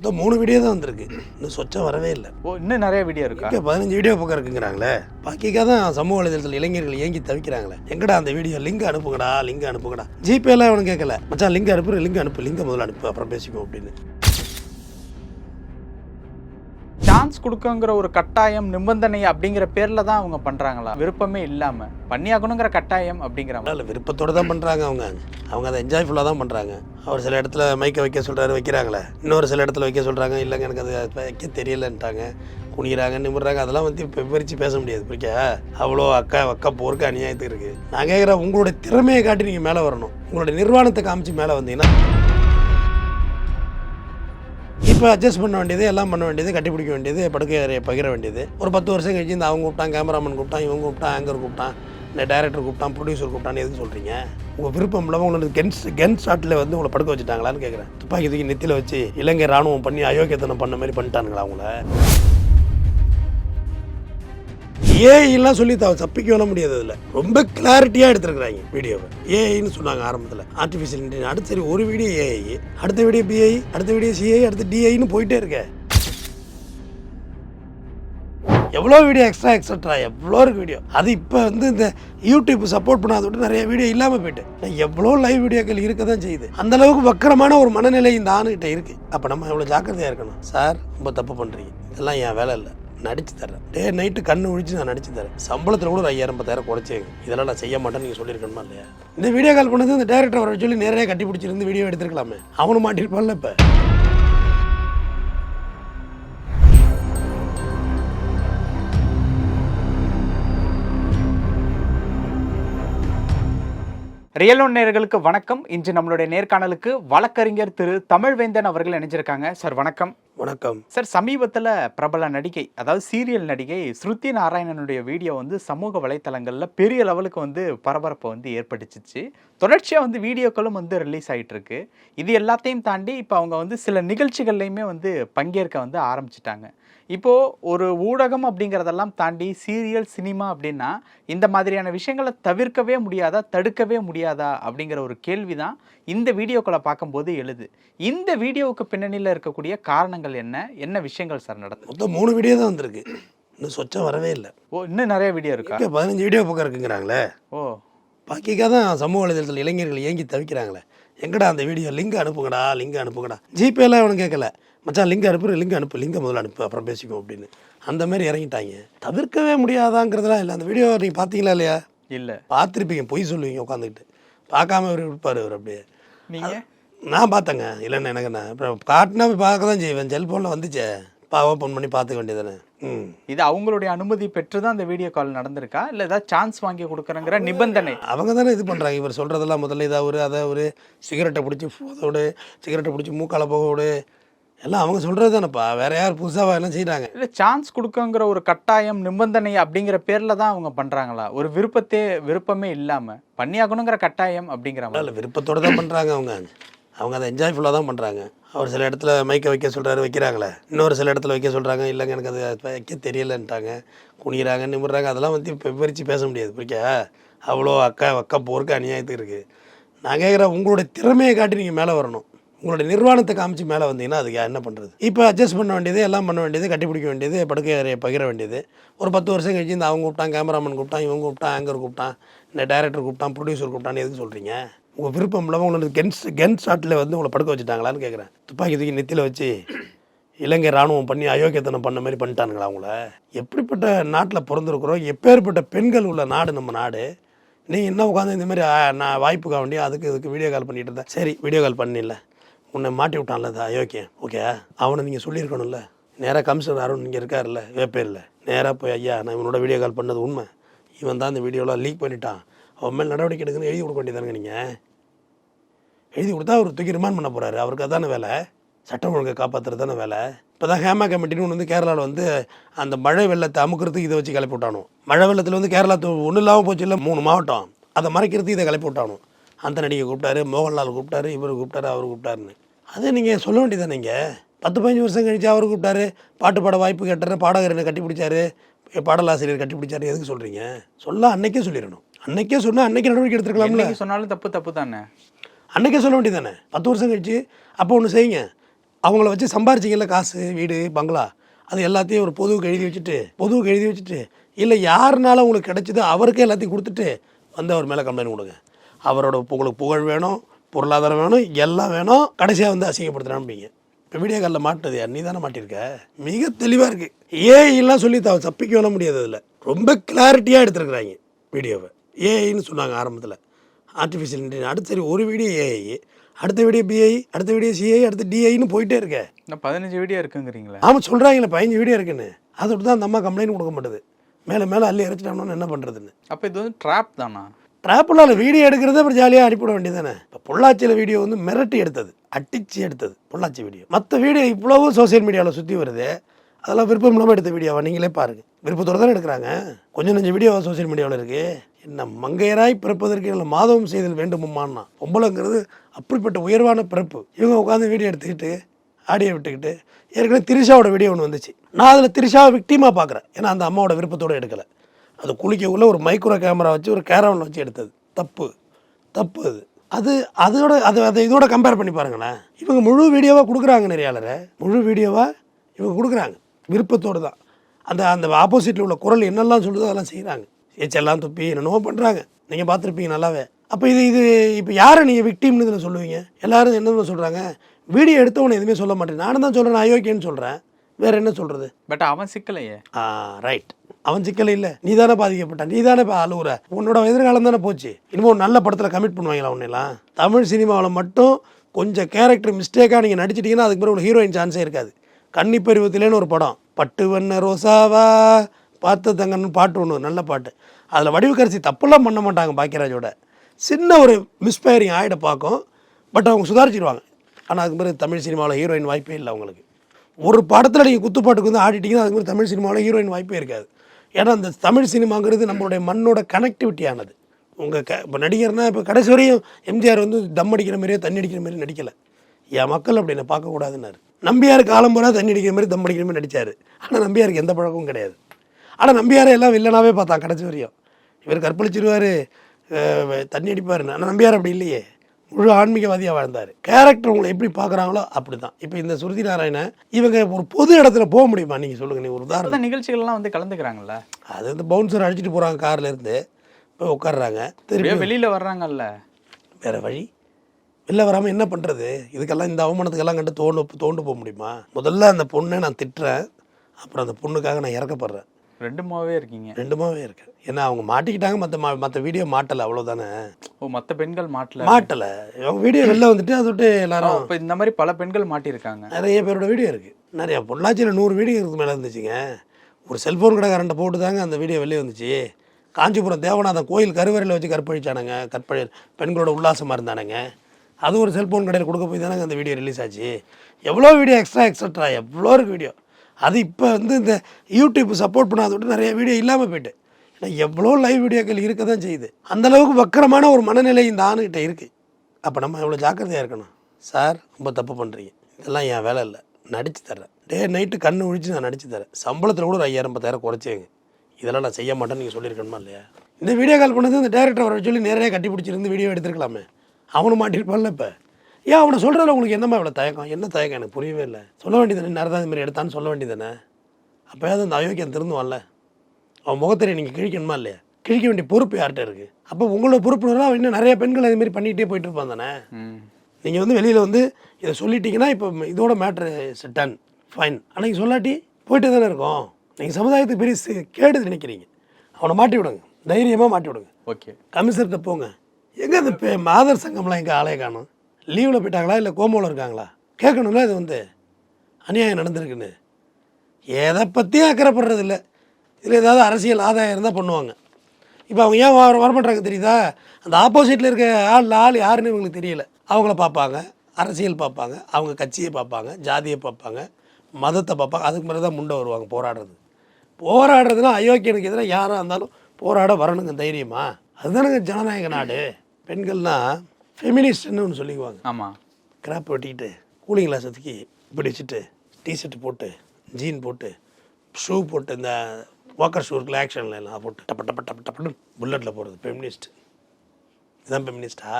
மொத்தம் மூணு வீடியோ தான் வந்திருக்கு. இன்னும் சொச்சம் வரவே இல்லை. ஓ இன்னும் நிறைய வீடியோ இருக்கா? பதினஞ்சு வீடியோ பக்கம் இருக்குங்கிறாங்களே. பாக்கிக்காக தான் சமூக வலைதளத்தில் இளைஞர்கள் ஏங்கி தவிக்கிறாங்களே. எங்கடா அந்த வீடியோ லிங்க் அனுப்புங்கடா லிங்க் அனுப்புங்கடா. ஜிபேலாம் அவனு கேட்கல மச்சான் லிங்க் அனுப்பு லிங்க் அனுப்பு லிங்கை முதல்ல அனுப்பு அப்புறம் பேசிக்குவோம் அப்படின்னு. சான்ஸ் கொடுக்கங்கிற ஒரு கட்டாயம் நிபந்தனை அப்படிங்கிற பேர்ல தான் அவங்க பண்றாங்களா? விருப்பமே இல்லாம. பண்ணியாகணுங்கிற கட்டாயம் அப்படிங்கிற இல்லை விருப்பத்தோடு தான் பண்ணுறாங்க அவங்க. அவங்க அதை என்ஜாய்ஃபுல்லாக தான் பண்ணுறாங்க அவர் சில இடத்துல மைக்கை வைக்க சொல்கிறாரு வைக்கிறாங்களே. இன்னொரு சில இடத்துல வைக்க சொல்கிறாங்க இல்லைங்க எனக்கு அது வைக்க தெரியலன்ட்டாங்க. குனிகிறாங்க நிமிடுறாங்க அதெல்லாம் வந்து இப்போ விவரித்து பேச முடியாது. புரிக்கா அவ்வளோ அக்கா அக்கா போருக்கு அநியாயத்துக்கு இருக்குது நான் கேட்குறேன் உங்களுடைய திறமையை காட்டி நீங்கள் மேலே வரணும். உங்களுடைய நிர்வாணத்தை காமிச்சு மேலே வந்தீங்கன்னா இப்போ அட்ஜஸ்ட் பண்ண வேண்டியது எல்லாம் பண்ண வேண்டியது கட்டிப்பிடிக்க வேண்டியது படுக்கை அறையை பகிர வேண்டியது. ஒரு பத்து வருஷம் கழிச்சு இந்த அவங்க கூப்பிட்டான் கேமராமேன் கூப்பிட்டான் இவங்க கூப்பிட்டான் ஆங்கர் கூப்பிட்டான் இந்த டைரக்டர் கூப்பிட்டான் ப்ரொடியூசர் கூப்பிட்டான்னு எதுக்கு சொல்கிறீங்க உங்கள் விருப்பம் இல்லாமல் உங்களுக்கு கென்ஸ் கென் ஷாட்டில் வந்து உங்களை படுக்க வச்சுட்டாங்களான்னு கேட்குறேன் துப்பாக்கி தூக்கி நெத்தியில் வச்சு இலங்கை ராணுவம் பண்ணி அயோக்கியத்தனம் பண்ண மாதிரி பண்ணிட்டானுங்களா அவங்கள? ஏஐலாம் சொல்லி த தப்பிக்க வர முடியாது அதில் ரொம்ப கிளாரிட்டியாக எடுத்துருக்குறாங்க வீடியோவை. ஏஐன்னு சொன்னாங்க ஆரம்பத்தில். ஆர்டிஃபிஷியல் இன்டெலிஜென்ஸ் அடுத்த சரி ஒரு வீடியோ ஏஐ அடுத்த வீடியோ பிஐ அடுத்த வீடியோ சிஐ அடுத்த டிஐன்னு போயிட்டே இருக்க. எவ்வளோ வீடியோ எக்ஸ்ட்ரா எக்ஸட்ரா எவ்வளோ இருக்கு வீடியோ. அது இப்போ வந்து இந்த யூடியூப் சப்போர்ட் பண்ணாத விட்டு நிறைய வீடியோ இல்லாமல் போயிட்டு. எவ்வளோ லைவ் வீடியோக்கள் இருக்க தான் செய்யுது. அந்த அளவுக்கு வக்கரமான ஒரு மனநிலை இந்த ஆணுகிட்ட இருக்கு. அப்போ நம்ம எவ்வளோ ஜாக்கிரதையாக இருக்கணும்? சார் ரொம்ப தப்பு பண்ணுறீங்க இதெல்லாம் என் வேலை இல்லை. நடிச்சு தரேன். டே நைட்டு கண்ணு ஒழிச்சு நான் நடிச்சு தரேன். சம்பளத்தில் கூட ஒரு ஐயாயிரம் பத்தாயிரம் குறைச்சேங்க இதெல்லாம் நான் செய்ய மாட்டேன்னு நீங்கள் சொல்லியிருக்கணுமா இல்லையா? இந்த வீடியோ கால் பண்ணது இந்த டேரக்டர் வர சொல்லி நேரடியாக கட்டி பிடிச்சிருந்து வீடியோ எடுத்துருக்கலாமே. அவனும் மாட்டிருப்பான்ல இப்போ. ரியல் ஒன் நேயர்களுக்கு வணக்கம். இன்று நம்மளுடைய நேர்காணலுக்கு வழக்கறிஞர் திரு தமிழ்வேந்தன் அவர்கள் இணைஞ்சிருக்காங்க. சார் வணக்கம். வணக்கம். சார் சமீபத்தில் பிரபல நடிகை அதாவது சீரியல் நடிகை ஸ்ருதி நாராயணனுடைய வீடியோ வந்து சமூக வலைத்தளங்களில் பெரிய லெவலுக்கு வந்து பரபரப்பை வந்து ஏற்படுத்திச்சு. தொடர்ச்சியாக வந்து வீடியோக்களும் வந்து ரிலீஸ் ஆகிட்டு இருக்கு இது எல்லாத்தையும் தாண்டி இப்போ அவங்க வந்து சில நிகழ்ச்சிகள்லையுமே வந்து பங்கேற்க வந்து ஆரம்பிச்சிட்டாங்க. இப்போ ஒரு ஊடகம் அப்படிங்கிறதெல்லாம் தாண்டி சீரியல் சினிமா அப்படின்னா இந்த மாதிரியான விஷயங்களை தவிர்க்கவே முடியாதா தடுக்கவே முடியாதா அப்படிங்கிற ஒரு கேள்வி தான் இந்த வீடியோக்களை பார்க்கும்போது எழுது. இந்த வீடியோவுக்கு பின்னணியில் இருக்கக்கூடிய காரணங்கள் என்ன? என்ன விஷயங்கள் சார் நடக்குது? மொத்தம் மூணு வீடியோ தான் வந்திருக்கு. இன்னும் சொச்சம் வரவே இல்லை. ஓ இன்னும் நிறைய வீடியோ இருக்கா? பதினஞ்சு வீடியோ பக்கம் இருக்குங்கிறாங்களே. ஓ. பாக்கிக்காக தான் சமூக வலைதளத்தில் இளைஞர்கள் ஏங்கி தவிக்கிறாங்களே. எங்கடா அந்த வீடியோ லிங்க் அனுப்புங்கடா லிங்க் அனுப்புங்கடா. ஜிபேலாம் அவனு கேட்கல. மச்சான் லிங்க் அனுப்பு லிங்க் அனுப்பு லிங்கை முதல்ல அனுப்பு அப்புறம் பேசிக்குவோம் அப்படின்னு. அந்த மாதிரி இறங்கிட்டாங்க. தவிர்க்கவே முடியாதாங்கிறதுலாம் இல்லை. அந்த வீடியோ நீங்கள் பார்த்தீங்களா இல்லையா? இல்லை. பார்த்துருப்பீங்க பொய் சொல்லுவீங்க உட்காந்துக்கிட்டு. பார்க்காம இவர் இருப்பார் இவர் அப்படியே. நீங்கள் நான் பார்த்தேங்க இல்லைன்னு எனக்கு என்ன? அப்புறம் காட்டினா பார்க்க தான் செய்வேன். செல்ஃபோனில் வந்துச்சே. பா ஓப்பன் பண்ணி பார்த்துக்க வேண்டியதானே இது அவங்களுடைய அனுமதி பெற்று தான் அந்த வீடியோ கால் நடந்திருக்கா? இல்லை ஏதாவது சான்ஸ் வாங்கி கொடுக்குறங்கிற நிபந்தனை? அவங்க தானே இது பண்ணுறாங்க இவர் சொல்கிறதெல்லாம் முதல்ல இதாக ஒரு அதை ஒரு சிகரெட்டை பிடிச்சி போதோடு சிகரெட்டை பிடிச்சி மூக்கால போக விடு எல்லாம் அவங்க சொல்கிறது தானேப்பா. வேற யார் புதுசாக என்ன செய்கிறாங்க இல்லை சான்ஸ் கொடுக்கங்கிற ஒரு கட்டாயம் நிபந்தனை அப்படிங்கிற பேர்ல தான் அவங்க பண்றாங்களா? ஒரு விருப்பத்தே விருப்பமே இல்லாம பண்ணியாகணுங்கிற கட்டாயம் அப்படிங்கிற மாதிரி. இல்லை விருப்பத்தோடு தான் பண்ணுறாங்க அவங்க. அவங்க அதை என்ஜாய்ஃபுல்லாக தான் பண்ணுறாங்க அவர் சில இடத்துல மைக்கை வைக்க சொல்கிறாரு வைக்கிறாங்களே. இன்னொரு சில இடத்துல வைக்க சொல்கிறாங்க இல்லைங்க எனக்கு அது வைக்க தெரியலன்ட்டாங்க. குனிகிறாங்க நிமிடுறாங்க அதெல்லாம் வந்து இப்போ விவரித்து பேச முடியாது புரிக்கா அவ்வளோ அக்கா அக்கா போருக்கு அநியாயத்துக்கு இருக்குது நான் கேட்குறேன் உங்களுடைய திறமையை காட்டி நீங்கள் மேலே வரணும். உங்களுடைய நிர்வாணத்தை காமிச்சு மேலே வந்தீங்கன்னா அதுக்கு என்ன பண்ணுறது? இப்போ அட்ஜஸ்ட் பண்ண வேண்டியது எல்லாம் பண்ண வேண்டியது கட்டிப்பிடிக்க வேண்டியது படுக்கை அறையை பகிர வேண்டியது. ஒரு பத்து வருஷம் கழிச்சு இந்த அவங்க கூப்பிட்டான் கேமராமேன் கூப்பிட்டான் இவங்க கூப்பிட்டான் ஆங்கர் கூப்பிட்டான் இந்த டைரக்டர் கூப்பிட்டான் ப்ரொடியூசர் கூப்பிட்டான்னு எதுக்கு சொல்கிறீங்க உங்கள் விருப்பம் இல்லாமல் உங்களுக்கு கென்ஸ் கென் ஷாட்டில் வந்து உங்களை படுக்க வச்சுட்டாங்களான்னு கேட்குறேன் துப்பாக்கி தூக்கி நெத்தியில் வச்சு இலங்கை ராணுவம் பண்ணி அயோக்கியத்தனம் பண்ண மாதிரி பண்ணிட்டானுங்களா அவங்கள? எப்படிப்பட்ட நாட்டில் பிறந்திருக்கிறோம்? எப்பேற்பட்ட பெண்கள் உள்ள நாடு நம்ம நாடு? நீ என்ன உட்காந்து இந்த மாதிரி நான் வாய்ப்புக்காக வேண்டிய அதுக்கு இதுக்கு வீடியோ கால் பண்ணிட்டு இருந்தேன். சரி வீடியோ கால் பண்ணிடல உன்னை மாட்டி விட்டான்ல அது அயோக்கியன். ஓகே அவனை நீங்கள் சொல்லியிருக்கணும்ல. நேராக கமிஷனர் அருண் இங்கே இருக்கார்ல வேப்பேரில். நேராக போய் ஐயா நான் இவனோட வீடியோ கால் பண்ணது உண்மை. இவன் தான் இந்த வீடியோலாம் லீக் பண்ணிட்டான். அவன் மேல் நடவடிக்கை எடுக்கணும்னு எழுதி கொடுக்க வேண்டியதானுங்க நீங்கள் எழுதி கொடுத்தா அவர் தூக்கி ரிமாண்ட் பண்ண போகிறாரு அவருக்கு அதானே வேலை? சட்டம் ஒழுங்கை காப்பாற்றுறது தானே வேலை? இப்போ தான் ஹேமா கமிட்டின்னு ஒன்று வந்து கேரளாவில் வந்து அந்த மழை வெள்ளத்தை அமுக்கிறதுக்கு இதை வச்சு கிளப்பி விட்டானோ மழை வெள்ளத்தில் வந்து கேரளா ஒன்றும் இல்லாமல் போச்சு இல்லை மூணு மாவட்டம். அதை மறைக்கிறதுக்கு இதை கிளப்பி விட்டானோ அந்த நடிகை கூப்பிட்டாரு மோகன்லால் கூப்பிட்டாரு இவர் கூப்பிட்டாரு அவர் கூப்பிட்டாருன்னு. அது நீங்கள் சொல்ல வேண்டியதானே நீங்கள் பத்து பதினஞ்சு வருஷம் கழிச்சு அவர் கூப்பிட்டாரு. பாட்டு பாட வாய்ப்பு கேட்டாரு. பாடகர் என்ன கட்டி பிடிச்சாரு. பாடலாசிரியர் கட்டி பிடிச்சாரு. எதுக்கு சொல்கிறீங்க சொல்ல அன்னைக்கே சொல்லிடணும். அன்னைக்கே சொன்னால் அன்னைக்கு நடவடிக்கை எடுத்துருக்கலாம்ல சொன்னாலும் தப்பு தப்பு தானே? அன்னைக்கே சொல்ல வேண்டியதானே பத்து வருஷம் கழிச்சு அப்போ ஒன்று செய்யுங்க. அவங்கள வச்சு சம்பாரிச்சிங்கல்ல காசு வீடு பங்களா. அது எல்லாத்தையும் ஒரு பொதுவுக்கு எழுதி வச்சுட்டு பொதுவுக்கு எழுதி வச்சுட்டு இல்லை யாருனால உங்களுக்கு கிடைச்சதோ அவருக்கே எல்லாத்தையும் கொடுத்துட்டு வந்து அவர் மேலே கம்ப்ளைண்ட் கொடுங்க. அவரோட உங்களுக்கு புகழ் வேணும். பொருளாதாரம் வேணும் எல்லாம் வேணும். கடைசியாக வந்து அசிங்கப்படுத்துறான்பீங்க இப்போ வீடியோ காலில் மாட்டினது யார்? நீ தானே மாட்டியிருக்க மிக தெளிவாக இருக்குது ஏஐலாம் சொல்லி த தப்பிக்க விட முடியாது அதில். ரொம்ப கிளாரிட்டியாக எடுத்துருக்குறாங்க வீடியோவை ஏஐன்னு சொன்னாங்க ஆரம்பத்தில். ஆர்டிஃபிஷியல் இன்டெலிஜென்ஸ் அடுத்த சரி ஒரு வீடியோ ஏஐ அடுத்த வீடியோ பிஐ அடுத்த வீடியோ சிஐ அடுத்த டிஐன்னு போயிட்டே இருக்கே. இன்னும் பதினஞ்சு வீடியோ இருக்குங்கிறீங்களே? ஆமாம் சொல்கிறாங்களே பதினஞ்சு வீடியோ இருக்குன்னு. அதோட தான் அந்த அம்மா கம்ப்ளைண்ட் கொடுக்க மாட்டுது. மேலே மேலே அள்ளி இறச்சிட்டோம்னா என்ன பண்ணுறதுன்னு அப்போ இது வந்து ட்ராப் தானா? ட்ராப்பில் வீடியோ எடுக்கிறத அப்புறம் ஜாலியாக அனுப்பிவிட வேண்டியதானே இப்போ பொள்ளாச்சியில் வீடியோ வந்து மிரட்டி எடுத்தது அடிச்சு எடுத்தது பொள்ளாச்சி வீடியோ. மற்ற வீடியோ இவ்வளவு சோஷியல் மீடியாவில் சுற்றி வருது அதெல்லாம் விருப்பம் இல்லாமல் எடுத்த வீடியோவா? நீங்களே பாருங்கள் விருப்பத்தோடு தானே எடுக்கிறாங்க? கொஞ்சம் நஞ்சு வீடியோ சோஷியல் மீடியாவில் இருக்குது என்ன மங்கையராய் பிறப்பதற்கு இல்லை மாதவம் செய்தல் வேண்டுமான்னா பொம்பளைங்கிறது அப்படிப்பட்ட உயர்வான பிறப்பு. இவங்க உட்காந்து வீடியோ எடுத்துக்கிட்டு ஆடியோ விட்டுக்கிட்டு ஏற்கனவே திரிஷாவோட வீடியோ ஒன்று வந்துச்சு. நான் அதில் திரிஷாவை விக்டிமாக பார்க்குறேன். ஏன்னா அந்த அம்மாவோட விருப்பத்தோடு எடுக்கலை. அது குளிக்கக்குள்ள ஒரு மைக்ரோ கேமரா வச்சு ஒரு கேரவனில் வச்சு எடுத்தது. தப்பு. தப்பு அது. அது அதோட அது அதை இதோட கம்பேர் பண்ணி பாருங்களேன். இவங்க முழு வீடியோவாக கொடுக்குறாங்க நெறியாளரை முழு வீடியோவாக இவங்க கொடுக்குறாங்க. விருப்பத்தோடு தான். அந்த அந்த ஆப்போசிட்டில் உள்ள குரல் என்னெல்லாம் சொல்லுதோ அதெல்லாம் செய்கிறாங்க எச்செல்லாம் துப்பி என்னென்னமோ பண்ணுறாங்க நீங்கள் பார்த்துருப்பீங்க நல்லாவே. அப்போ இது இது இப்போ யாரை நீங்கள் விக்டிம்னு இதில் சொல்லுவீங்க? எல்லாரும் என்ன சொல்கிறாங்க வீடியோ எடுத்தவனை எதுவுமே சொல்ல மாட்டேன். நானும் தான் சொல்கிறேன் அயோக்கியன்னு சொல்கிறேன் வேறு என்ன சொல்கிறது பட் அவன் சிக்கலையே. ஆ ரைட் அவன் சிக்கல் இல்லை. நீ தானே பாதிக்கப்பட்ட நீ தானே இப்போ அழுகுற உன்னோட எதிர்காலம் தானே போச்சு. இனிமோ ஒரு நல்ல படத்தில் கமிட் பண்ணுவாங்களா உன்னெல்லாம் தமிழ் சினிமாவில் மட்டும் கொஞ்சம் கேரக்டர் மிஸ்டேக்காக நீங்கள் நடிச்சிட்டிங்கன்னா அதுக்கு பிறகு ஒரு ஹீரோயின் சான்ஸே இருக்காது. கன்னி பருவத்திலேன்னு ஒரு படம். பட்டு வண்ண ரோசாவா பார்த்த தங்கன்னு பாட்டு ஒன்று நல்ல பாட்டு. அதில் வடிவுக்கரசி தப்பெல்லாம் பண்ண மாட்டாங்க பாக்கியராஜோட. சின்ன ஒரு மிஸ்பயரிங் ஆகிட பார்க்கும். பட் அவங்க சுதாரிச்சிருவாங்க. ஆனால் அதுக்கு பிறகு தமிழ் சினிமாவில் ஹீரோயின் வாய்ப்பே இல்லை அவங்களுக்கு. ஒரு படத்தில் நீங்கள் குத்துப்பாட்டுக்கு வந்து ஆடிட்டிங்கன்னா அதுக்கு மாதிரி தமிழ் சினிமாவில் ஹீரோயின் வாய்ப்பே இருக்காது. ஏன்னா அந்த தமிழ் சினிமாங்கிறது நம்மளுடைய மண்ணோட கனெக்டிவிட்டி ஆனது. உங்கள் க இப்போ நடிகர்னா இப்போ கடைசி வரையும் எம்ஜிஆர் வந்து தம் அடிக்கிற மாதிரியே தண்ணி அடிக்கிற மாதிரி நடிக்கலை. என் மக்கள் அப்படி என்ன பார்க்கக்கூடாதுன்னாரு நம்பியார் காலம் பூரா தண்ணி அடிக்கிற மாதிரி தம் அடிக்கிற மாதிரி நடித்தார் ஆனால் நம்பியாருக்கு எந்த பழக்கமும் கிடையாது. ஆனால் நம்பியாரை எல்லாம் வில்லனாவே பார்த்தான் கடைசி வரையும். இவர் கற்பழிச்சிருவார் தண்ணி அடிப்பார் ஆனால் நம்பியார் அப்படி இல்லையே. முழு ஆன்மீகவாதியாக வாழ்ந்தார். கேரக்டர் உங்களை எப்படி பார்க்குறாங்களோ அப்படி தான் இப்போ இந்த சுருதி நாராயணன் இவங்க ஒரு பொது இடத்துல போக முடியுமா? நீங்கள் சொல்லுங்கள் நீ ஒரு உதாரணம். நிகழ்ச்சிகள்லாம் வந்து கலந்துக்கிறாங்கல்ல? அது வந்து பவுன்சர் அடிச்சிட்டு போகிறாங்க கார்ல இருந்து போய் உட்காடுறாங்க திருப்பி வெளியில வர்றாங்கல்ல? வேற வழி? வெளில வராமல் என்ன பண்ணுறது இதுக்கெல்லாம் இந்த அவமானத்துக்கெல்லாம் கண்டு தோண்டு தோண்டு போக முடியுமா? முதல்ல அந்த பொண்ணை நான் திட்டுறேன். அப்புறம் அந்த பொண்ணுக்காக நான் இறக்கப்படுறேன். ரெண்டுமாவே இருக்கீங்க. ரெண்டுமாவே இருக்கேன் ஏன்னா அவங்க மாட்டிக்கிட்டாங்க மற்ற மா மற்ற வீடியோ மாட்டலை அவ்வளோதானே ஓ மத்த பெண்கள் மாட்டல. மாட்டலை. அவங்க வீடியோ வெளில வந்துட்டு அதை விட்டு எல்லாரும் இப்போ இந்த மாதிரி பல பெண்கள் மாட்டியிருக்காங்க நிறைய பேரோட வீடியோ இருக்குது நிறைய பொள்ளாச்சியில் நூறு வீடியோ இருக்கு மேலே இருந்துச்சுங்க. ஒரு செல்ஃபோன் கடைக்காரன்ட்ட போட்டு தாங்க அந்த வீடியோ வெளியே வந்துச்சு. காஞ்சிபுரம் தேவநாதன் கோயில் கருவறையில் வச்சு கற்பழிச்சானுங்க. கற்பழி பெண்களோட உல்லாசமாக இருந்தானுங்க. அது ஒரு செல்ஃபோன் கடையில் கொடுக்க போய் தானங்க அந்த வீடியோ ரிலீஸ் ஆச்சு. எவ்வளோ வீடியோ எக்ஸ்ட்ரா எக்ஸட்ரா எவ்வளோ இருக்குது வீடியோ அது இப்போ வந்து இந்த யூடியூப் சப்போர்ட் பண்ணாத நிறைய வீடியோ இல்லாமல் போயிட்டு. ஏன்னா எவ்வளோ லைவ் வீடியோக்கள் இருக்க தான் செய்யுது. அந்தளவுக்கு வக்கரமான ஒரு மனநிலை இந்த ஆணுகிட்ட இருக்குது அப்போ நம்ம எவ்வளோ ஜாக்கிரதையாக இருக்கணும். சார் ரொம்ப தப்பு பண்ணுறீங்க இதெல்லாம் என் வேலை இல்லை. நடித்து தர்றேன். டே நைட்டு கண்ணு ஒழிச்சு நான் நடித்து தரேன் சம்பளத்தில் கூட ஒரு ஐயாயிரம் பத்தாயிரம் குறைச்சேங்க இதெல்லாம் நான் செய்ய மாட்டேன்னு நீங்கள் சொல்லியிருக்கணுமா இல்லையா? இந்த வீடியோ கால் பண்ணது இந்த டேரக்டர் வர சொல்லி நேரடியாக கட்டி பிடிச்சிருந்து வீடியோ எடுத்துருக்கலாமே. அவனும் மாட்டிருப்பான்ல இப்போ. ஏன் அவனை சொல்கிறதுல உங்களுக்கு என்னம்மா இவ்வளோ தயக்கம்? என்ன தயக்கம் எனக்கு? புரியவே இல்லை. சொல்ல வேண்டியதானே நேரம் இந்த மாதிரி எடுத்தான்னு சொல்ல வேண்டியதானே அப்போயாவது அந்த அயோக்கியம் திருந்துவான்ல? அவன் முகத்தை நீங்கள் கிழிக்கணுமா இல்லையா? கிழிக்க வேண்டிய பொறுப்பு யார்கிட்ட இருக்குது அப்போ உங்களோட பொறுப்புனா இன்னும் நிறைய பெண்கள் மாதிரி பண்ணிகிட்டே போயிட்டு இருப்பான் தானே? நீங்கள் வந்து வெளியில் வந்து இதை சொல்லிட்டீங்கன்னா இப்போ இதோட மேட்ரு டன் ஃபைன் அன்னைக்கு சொல்லாட்டி போயிட்டு தானே இருக்கோம். நீங்கள் சமுதாயத்துக்கு பெரிய கேடு நினைக்கிறீங்க. அவனை மாட்டி விடுங்க. தைரியமாக மாட்டி விடுங்க. ஓகே. கமிஷனர்கிட்ட போங்க. எங்கே அந்த பே மாதர் சங்கம்லாம் எங்கே ஆலய காணும்? லீவில் போயிட்டாங்களா இல்லை கோமாவில் இருக்காங்களா? கேட்கணும்ல இது வந்து. அநியாயம் நடந்திருக்குன்னு. எதை பற்றியும் அக்கறைப்படுறது இல்லை. இதில் ஏதாவது அரசியல் ஆதாயம் இருந்தால் பண்ணுவாங்க. இப்போ அவங்க ஏன் வர வரமாட்டாங்க தெரியுதா? அந்த ஆப்போசிட்டில் இருக்க ஆள் ஆள் யாருன்னு இவங்களுக்கு தெரியல. அவங்கள பார்ப்பாங்க அரசியல் பார்ப்பாங்க அவங்க கட்சியை பார்ப்பாங்க ஜாதியை பார்ப்பாங்க மதத்தை பார்ப்பாங்க. அதுக்கு மேலே தான் முண்டை வருவாங்க போராடுறது. போராடுறதுனா அயோக்கியனுக்கு எதிராக யாராக இருந்தாலும் போராட வரணுங்க தைரியமா. அதுதானுங்க ஜனநாயக நாடு. பெண்கள்னா ஃபெமினிஸ்ட்னு ஒன்று சொல்லிக்குவாங்க. ஆமா. கிராப் வெட்டிக்கிட்டு கூலிங் கிளாஸ் தூக்கி இப்படி வச்சுட்டு டிஷர்ட் போட்டு ஜீன் போட்டு ஷூ போட்டு இந்த வாக்கர் ஷூ இருக்குல்ல ஆக்ஷனில் எல்லாம் போட்டு டப்ப டப்ப டப்ப டப்புன்னு புல்லட்டில் போகிறது ஃபெமினிஸ்ட் இதுதான் ஃபெமினிஸ்டா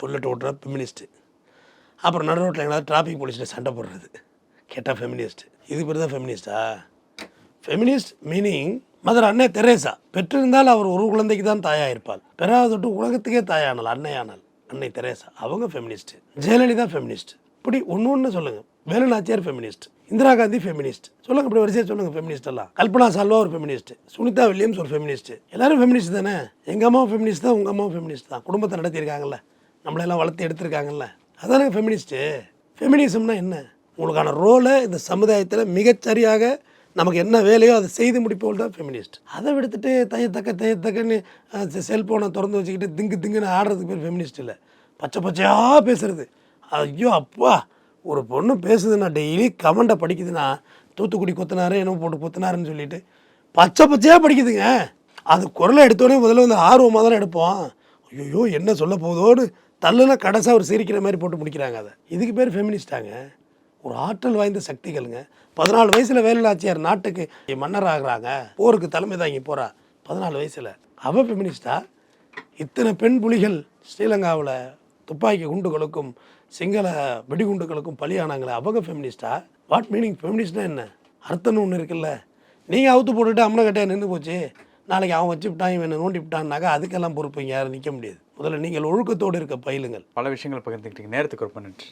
புல்லட் ஓட்டுற ஃபெமினிஸ்ட்டு அப்புறம் நடு ரோட்டில் எங்களாவது டிராஃபிக் போலீஸில் சண்டை போடுறது. கேட்டால் ஃபெமினிஸ்ட் இது பேர் தான் ஃபெமினிஸ்டா ஃபெமினிஸ்ட் மீனிங் மதர் அன்னை தெரேசா. பெற்றிருந்தால் அவர் ஒரு குழந்தைக்கு தான் தாயாக இருப்பாள் பெறாத தொட்டு உலகத்துக்கே தாயானாள் அன்னையானாள் அன்னை தெரேசா அவங்க ஃபெமினிஸ்ட் ஜெயலலிதா ஃபெமினிஸ்ட் இப்படி ஒன்று ஒன்று சொல்லுங்கள் வேலுநாச்சியார் ஃபெமினிஸ்ட் இந்திரா காந்தி ஃபெமினிஸ்ட் சொல்லுங்க இப்படி வரிசையாக சொல்லுங்க ஃபெமினிஸ்ட் எல்லாம். கல்பனா சால்வா ஒரு ஃபெமினிஸ்ட் சுனிதா வில்லியம்ஸ் ஒரு ஃபெமினிஸ்ட் எல்லாரும் ஃபெமினிஸ்ட் தானே? எங்கள் அம்மாவும் ஃபெமினிஸ்ட் தான் உங்கள் அம்மாவும் ஃபெமினிஸ்ட் தான். குடும்பத்தை நடத்தியிருக்காங்கல்ல. நம்மளெல்லாம் வளர்த்து எடுத்திருக்காங்கல்ல. அதானே ஃபெமினிஸ்ட்டு ஃபெமினிசம்னா என்ன? உங்களுக்கான ரோலை இந்த சமுதாயத்தில் மிகச்சரியாக நமக்கு என்ன வேலையோ அதை செய்து முடிப்போல் தான் ஃபெமினிஸ்ட் அதை விடுத்துட்டு தையத்தக்க தையத்தக்கன்னு செல்ஃபோனை திறந்து வச்சுக்கிட்டு திங்கு திங்குன்னு ஆடுறதுக்கு பேர் ஃபெமினிஸ்ட் இல்லை. பச்சை பச்சையாக பேசுறது. ஐயோ அப்பா ஒரு பொண்ணு பேசுதுன்னா டெய்லி கமெண்டை படிக்குதுன்னா தூத்துக்குடி கொத்தினாரு என்ன போட்டு கொத்தினாருன்னு சொல்லிட்டு பச்சை பச்சையாக படிக்குதுங்க. அது குரலை எடுத்தோடனே முதல்ல வந்து ஆர்வமாக தானே எடுப்போம். ஐயோ என்ன சொல்ல போதோடு தள்ளுனா கடைசாக ஒரு சிரிக்கிற மாதிரி போட்டு முடிக்கிறாங்க அதை. இதுக்கு பேர் ஃபெமினிஸ்டாங்க ஒரு ஆற்றல் வாய்ந்த சக்திகளுங்க. பதினாலு வயசில் வேலுநாச்சியார் நாட்டுக்கு மன்னர் ஆகுறாங்க போருக்கு தலைமை தாங்கி போகிறா பதினாலு வயசில். அவ ஃபெமினிஸ்டா இத்தனை பெண் புலிகள் ஸ்ரீலங்காவில் துப்பாக்கி குண்டுகளுக்கும் சிங்கள வெடிகுண்டுகளுக்கும் பலியானாங்களே அவங்க ஃபெமினிஸ்டா வாட் மீனிங் ஃபெமினிஸ்ட்னா என்ன? அர்த்தம்னு ஒன்று இருக்குல்ல. நீங்கள் அவுத்து போட்டுட்டு அம்மனை கட்டையாக நின்று போச்சு. நாளைக்கு அவன் வச்சுவிட்டான் இவன் நோண்டி விட்டான்னாக்கா அதுக்கெல்லாம் பொறுப்பு இங்கே யாரும் நிற்க முடியாது. முதல்ல நீங்கள் ஒழுக்கத்தோடு இருக்க பயிலுங்கள். பல விஷயங்கள் பகிர்ந்துக்கிட்டீங்க நேரத்துக்கு ரொம்ப நன்றி.